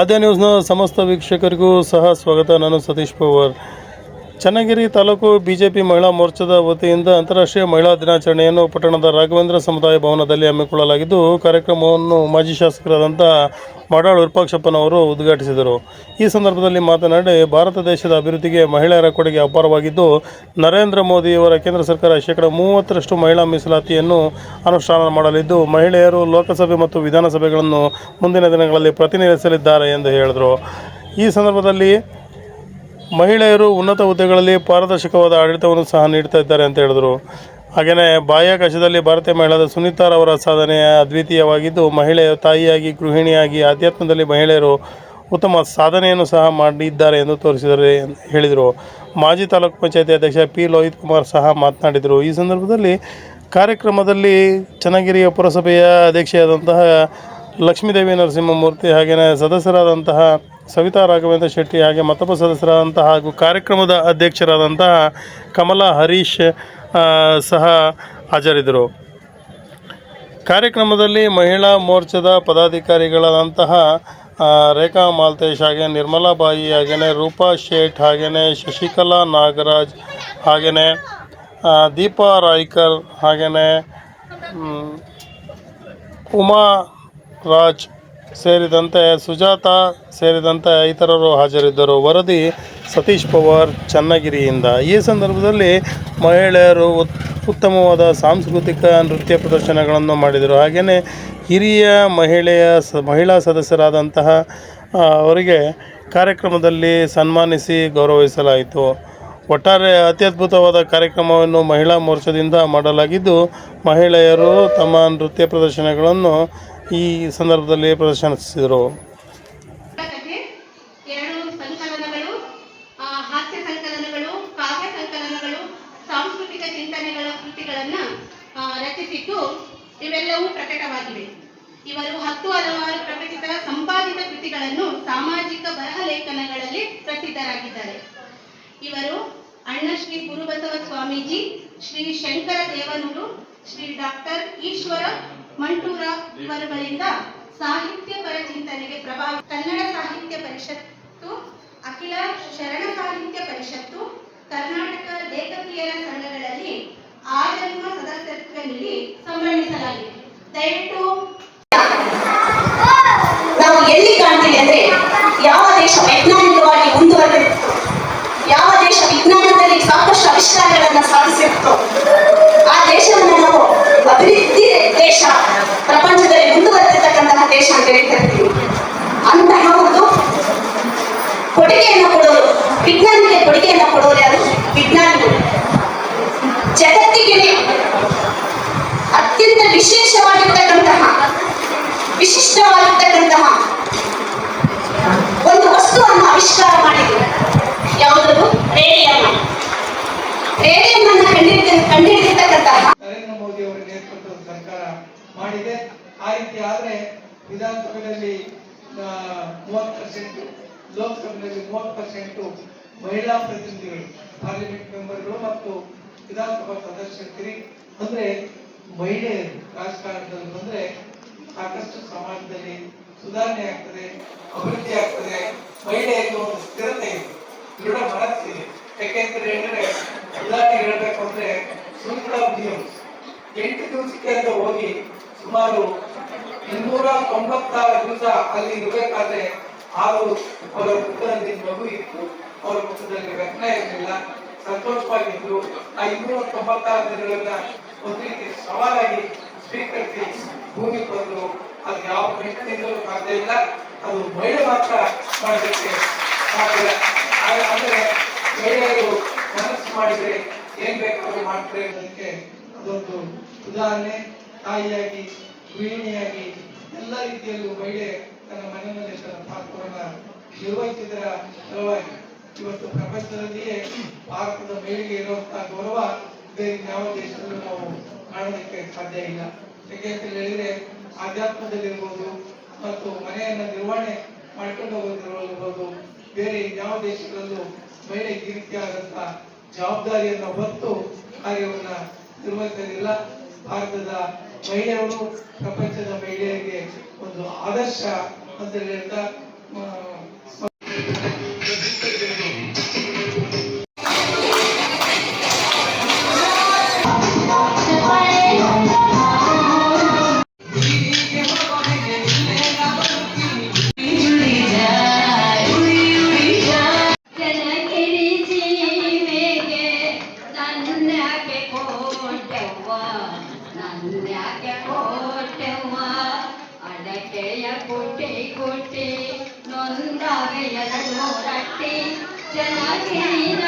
ಆದ್ಯ ನ್ಯೂಸ್ನ ಸಮಸ್ತ ವೀಕ್ಷಕರಿಗೂ ಸಹ ಸ್ವಾಗತ. ನಾನು ಸತೀಶ್ ಪವಾರ್. ಚನ್ನಗಿರಿ ತಾಲೂಕು ಬಿಜೆಪಿ ಮಹಿಳಾ ಮೋರ್ಚಾದ ವತಿಯಿಂದ ಅಂತಾರಾಷ್ಟ್ರೀಯ ಮಹಿಳಾ ದಿನಾಚರಣೆಯನ್ನು ಪಟ್ಟಣದ ರಾಘವೇಂದ್ರ ಸಮುದಾಯ ಭವನದಲ್ಲಿ ಹಮ್ಮಿಕೊಳ್ಳಲಾಗಿದ್ದು, ಕಾರ್ಯಕ್ರಮವನ್ನು ಮಾಜಿ ಶಾಸಕರಾದಂಥ ಮಾಡಾಳ್ ವಿರೂಪಾಕ್ಷಪ್ಪನವರು ಉದ್ಘಾಟಿಸಿದರು. ಈ ಸಂದರ್ಭದಲ್ಲಿ ಮಾತನಾಡಿ, ಭಾರತ ದೇಶದ ಅಭಿವೃದ್ಧಿಗೆ ಮಹಿಳೆಯರ ಕೊಡುಗೆ ಅಪಾರವಾಗಿದ್ದು, ನರೇಂದ್ರ ಮೋದಿಯವರ ಕೇಂದ್ರ ಸರ್ಕಾರ ಶೇಕಡ ಮೂವತ್ತರಷ್ಟು ಮಹಿಳಾ ಮೀಸಲಾತಿಯನ್ನು ಅನುಷ್ಠಾನ ಮಾಡಲಿದ್ದು, ಮಹಿಳೆಯರು ಲೋಕಸಭೆ ಮತ್ತು ವಿಧಾನಸಭೆಗಳನ್ನು ಮುಂದಿನ ದಿನಗಳಲ್ಲಿ ಪ್ರತಿನಿಧಿಸಲಿದ್ದಾರೆ ಎಂದು ಹೇಳಿದರು. ಈ ಸಂದರ್ಭದಲ್ಲಿ ಮಹಿಳೆಯರು ಉನ್ನತ ಹುದ್ದೆಗಳಲ್ಲಿ ಪಾರದರ್ಶಕವಾದ ಆಡಳಿತವನ್ನು ಸಹ ನೀಡ್ತಾ ಇದ್ದಾರೆ ಅಂತ ಹೇಳಿದರು. ಹಾಗೆಯೇ ಬಾಹ್ಯಾಕಾಶದಲ್ಲಿ ಭಾರತೀಯ ಮಹಿಳಾದ ಸುನೀತಾರವರ ಸಾಧನೆ ಅದ್ವಿತೀಯವಾಗಿದ್ದು ಮಹಿಳೆಯರು ತಾಯಿಯಾಗಿ, ಗೃಹಿಣಿಯಾಗಿ, ಆಧ್ಯಾತ್ಮದಲ್ಲಿ ಮಹಿಳೆಯರು ಉತ್ತಮ ಸಾಧನೆಯನ್ನು ಸಹ ಮಾಡಿದ್ದಾರೆ ಎಂದು ತೋರಿಸಿದರೆ ಹೇಳಿದರು. ಮಾಜಿ ತಾಲೂಕು ಪಂಚಾಯತಿ ಅಧ್ಯಕ್ಷ ಪಿ ಲೋಹಿತ್ ಕುಮಾರ್ ಸಹ ಮಾತನಾಡಿದರು. ಈ ಸಂದರ್ಭದಲ್ಲಿ ಕಾರ್ಯಕ್ರಮದಲ್ಲಿ ಚನ್ನಗಿರಿಯ ಪುರಸಭೆಯ ಅಧ್ಯಕ್ಷೆಯಾದಂತಹ ಲಕ್ಷ್ಮೀದೇವಿ ನರಸಿಂಹಮೂರ್ತಿ ಹಾಗೆಯೇ ಸದಸ್ಯರಾದಂತಹ ಸವಿತಾ ರಾಘವೇಂದ್ರ ಶೆಟ್ಟಿ ಹಾಗೆ ಮತ್ತೊಬ್ಬ ಸದಸ್ಯರಾದಂತಹ ಹಾಗೂ ಕಾರ್ಯಕ್ರಮದ ಅಧ್ಯಕ್ಷರಾದಂತಹ ಕಮಲಾ ಹರೀಶ್ ಸಹ ಹಾಜರಿದ್ದರು. ಕಾರ್ಯಕ್ರಮದಲ್ಲಿ ಮಹಿಳಾ ಮೋರ್ಚಾದ ಪದಾಧಿಕಾರಿಗಳಾದಂತಹ ರೇಖಾ ಮಾಲ್ತೇಶ್ ಹಾಗೆ ನಿರ್ಮಲಾ ಬಾಯಿ ಹಾಗೆಯೇ ರೂಪಾ ಶೇಟ್ ಹಾಗೆಯೇ ಶಶಿಕಲಾ ನಾಗರಾಜ್ ಹಾಗೆಯೇ ದೀಪಾ ರಾಯ್ಕರ್ ಹಾಗೆಯೇ ಉಮಾ ರಾಜ್ ಸೇರಿದಂತೆ ಸುಜಾತ, ಸೇರಿದಂತೆ ಇತರರು ಹಾಜರಿದ್ದರು. ವರದಿ ಸತೀಶ್ ಪವಾರ್ ಚನ್ನಗಿರಿಯಿಂದ. ಈ ಸಂದರ್ಭದಲ್ಲಿ ಮಹಿಳೆಯರು ಉತ್- ಉತ್ತಮವಾದ ಸಾಂಸ್ಕೃತಿಕ ನೃತ್ಯ ಪ್ರದರ್ಶನಗಳನ್ನು ಮಾಡಿದರು. ಹಾಗೆಯೇ ಹಿರಿಯ ಮಹಿಳೆಯ ಸ, ಮಹಿಳಾ ಸದಸ್ಯರಾದಂತಹ ಅವರಿಗೆ ಕಾರ್ಯಕ್ರಮದಲ್ಲಿ ಸನ್ಮಾನಿಸಿ ಗೌರವಿಸಲಾಯಿತು. ಒಟ್ಟಾರೆ ಅತ್ಯದ್ಭುತವಾದ ಕಾರ್ಯಕ್ರಮವನ್ನು ಮಹಿಳಾ ಮೋರ್ಚಾದಿಂದ ಮಾಡಲಾಗಿದ್ದು, ಮಹಿಳೆಯರು ತಮ್ಮ ನೃತ್ಯ ಪ್ರದರ್ಶನಗಳನ್ನು ಈ ಸಂದರ್ಭದಲ್ಲಿ ಪ್ರದರ್ಶನಿಸಿದರು. ರಚಿಸಿದ್ದು ಇವೆಲ್ಲವೂ ಪ್ರಕಟವಾಗಿವೆ. ಇವರು ಹತ್ತು ಹಲವಾರು ಪ್ರಕಟಿತ ಸಂಪಾದಿತ ಕೃತಿಗಳನ್ನು ಸಾಮಾಜಿಕ ಬರಹ ಲೇಖನಗಳಲ್ಲಿ ಪ್ರಸಿದ್ಧರಾಗಿದ್ದಾರೆ. ಇವರು ಅಣ್ಣ ಶ್ರೀ ಗುರುಬಸವ ಸ್ವಾಮೀಜಿ, ಶ್ರೀ ಶಂಕರ ದೇವನೂರು, ಶ್ರೀ ಡಾಕ್ಟರ್ ಈಶ್ವರ ಮಂಟೂರ ಇವರುಗಳಿಂದ ಸಾಹಿತ್ಯ ಪರ ಚಿಂತನೆಗೆ ಪ್ರಭಾವ ಕನ್ನಡ ಸಾಹಿತ್ಯ ಪರಿಷತ್ತು, ಅಖಿಲ ಶರಣ ಸಾಹಿತ್ಯ ಪರಿಷತ್ತು, ಕರ್ನಾಟಕ ಲೇಖಕಿಯರ ಸಂಘಗಳಲ್ಲಿ ಆಜನ್ಮ ಸದಸ್ಯತ್ವ ನೀಡಿ ಸಂಭ್ರಮಿಸಲಾಗಿದೆ ದಯವಿಟ್ಟು ನಾವು ಎಲ್ಲಿ ಕಾಣ್ತೀವಿ ಅಂದ್ರೆ ಯಾವ ದೇಶ ವೈಜ್ಞಾನಿಕವಾಗಿ ಮುಂದುವರೆದಿತ್ತು ಯಾವ ದೇಶ ವಿಜ್ಞಾನದಲ್ಲಿ ಸಾಕಷ್ಟು ಆವಿಷ್ಕಾರಗಳನ್ನ ಸಾಧಿಸಿರುತ್ತೋ ಪ್ರಪಂಚದಲ್ಲಿ ಮುಂದುವರೆದಿರ್ತಕ್ಕಂತಹ ದೇಶ ಅಂತ ಕರಿತೀವಿ ಅಂತಹ ಒಂದು ಕೊಡುಗೆಯನ್ನು ಕೊಡೋರು. ವಿಜ್ಞಾನಿಗೆ ಕೊಡುಗೆಯನ್ನು ಕೊಡೋರು ಯಾರು? ವಿಜ್ಞಾನಿಗಳು. ಜಗತ್ತಿಗೆ ಅತ್ಯಂತ ವಿಶೇಷವಾಗಿರ್ತಕ್ಕಂತಹ, ವಿಶಿಷ್ಟವಾಗಿರ್ತಕ್ಕಂತಹ ಒಂದು ವಸ್ತುವನ್ನು ಆವಿಷ್ಕಾರ ಮಾಡಿದ್ರು. ಯಾವುದಾದ್ರು ರೇಡಿಯಂ. ಅನ್ನು ಕಂಡಿಡಿದ ಕಂಡುಹಿಡಿದಿರ್ತಕ್ಕಂತಹ ನರೇಂದ್ರ ಮೋದಿ ಅವರ ನೇತೃತ್ವದ ಸರ್ಕಾರ ಮಾಡಿದೆ. ಆ ರೀತಿ ಆದ್ರೆ ವಿಧಾನಸಭೆಯಲ್ಲಿ ಮೂವತ್ತು ಪರ್ಸೆಂಟ್ ಲೋಕಸಭೆಯಲ್ಲಿ ಮೂವತ್ತು ಪರ್ಸೆಂಟ್ ಮಹಿಳಾ ಪ್ರತಿನಿಧಿಗಳು ಪಾರ್ಲಿಮೆಂಟ್ ಮೆಂಬರ್ಗಳು ಮತ್ತು ವಿಧಾನಸಭಾ ಸದಸ್ಯರಿ ಅಂದ್ರೆ ಮಹಿಳೆಯರು ರಾಜಕಾರಣದಲ್ಲಿ ಬಂದ್ರೆ ಸಾಕಷ್ಟು ಸಮಾಜದಲ್ಲಿ ಸುಧಾರಣೆ ಆಗ್ತದೆ, ಅಭಿವೃದ್ಧಿ ಆಗ್ತದೆ. ಮಹಿಳೆಯರಿಗೆ ಒಂದು ಸ್ಥಿರತೆ ಇದೆ. ದೃಢ ಮನಸ್ಸಿದೆ ಯಾಕೆಂದ್ರೆ ಹೇಳಿದ್ರೆ ಉದಾಹರಣೆ ಹೇಳ್ಬೇಕು ಅಂದ್ರೆ ಸುಂದರ ಎಂಟು ದಿವಸಕ್ಕೆ ಅಂತ ಹೋಗಿ ಸುಮಾರು ಇನ್ನೂರ ತೊಂಬತ್ತಾರು ದಿವಸ ಅಲ್ಲಿ ಇರಬೇಕಾದ್ರೆ ಆರು ಅವರ ಪುತ್ರನಲ್ಲಿ ಮಗು ಇತ್ತು. ಅವರ ಮುಖದಲ್ಲಿ ವ್ಯತ್ನ ಇರಲಿಲ್ಲ. ಸಂತೋಷವಾಗಿದ್ರು ಆ ಇನ್ನೂರ ತೊಂಬತ್ತಾರು ದಿನಗಳನ್ನ ಒಂದು ರೀತಿ ಸವಾಲಾಗಿ ಸ್ವೀಕರಿಸಿ ಭೂಮಿ ಬಂದು ಅದು ಯಾವ ಹೆಣ್ಣಿನಿಂದಲೂ ಸಾಧ್ಯ ಇಲ್ಲ. ಅದು ಮಹಿಳೆ ಮಾತ್ರ ಮಾಡಲಿಕ್ಕೆ ಸಾಧ್ಯ ಆದರೆ ಮಹಿಳೆಯರು ಮನಸ್ಸು ಮಾಡಿದ್ರೆ ಏನ್ ಬೇಕಾದ್ರೂ ಮಾಡ್ತಾರೆ ಅನ್ನೋದಕ್ಕೆ ಅದೊಂದು ಉದಾಹರಣೆ. ತಾಯಿಯಾಗಿ, ಗೃಹಿಣಿಯಾಗಿ ಎಲ್ಲ ರೀತಿಯಲ್ಲೂ ಮಹಿಳೆ ತನ್ನ ಮನೆಯಲ್ಲಿ ತನ್ನ ಪಾತ್ರವನ್ನ ನಿರ್ವಹಿಸಿದರ ಸಲುವಾಗಿ ಇವತ್ತು ಪ್ರಪಂಚದಲ್ಲಿಯೇ ಭಾರತದ ಮಹಿಳೆಗೆ ಇರುವಂತಹ ಗೌರವ ಬೇರೆ ಯಾವ ದೇಶದಲ್ಲೂ ನಾವು ಕಾಣೋದಕ್ಕೆ ಸಾಧ್ಯ ಇಲ್ಲ. ಯಾಕೆ ಅಂತ ಹೇಳಿದ್ರೆ, ಆಧ್ಯಾತ್ಮದಲ್ಲಿರ್ಬೋದು ಮತ್ತು ಮನೆಯನ್ನ ನಿರ್ವಹಣೆ ಮಾಡ್ಕೊಂಡು ಹೋಗೋದಿರ್ಬೋದು ಬೇರೆ ಯಾವ ದೇಶಗಳಲ್ಲೂ ಮಹಿಳೆ ಈ ರೀತಿಯಾದಂತಹ ಜವಾಬ್ದಾರಿಯನ್ನ ಹೊತ್ತು ಕಾರ್ಯವನ್ನ ನಿರ್ವಹಿಸಲಿಲ್ಲ. ಭಾರತದ ಮಹಿಳೆಯರು ಪ್ರಪಂಚದ ಮಹಿಳೆಯರಿಗೆ ಒಂದು ಆದರ್ಶ ಅಂತ ಹೇಳ್ತಾ കോറ്റമ്മ അടക്കയ കുട്ടി ജനകീന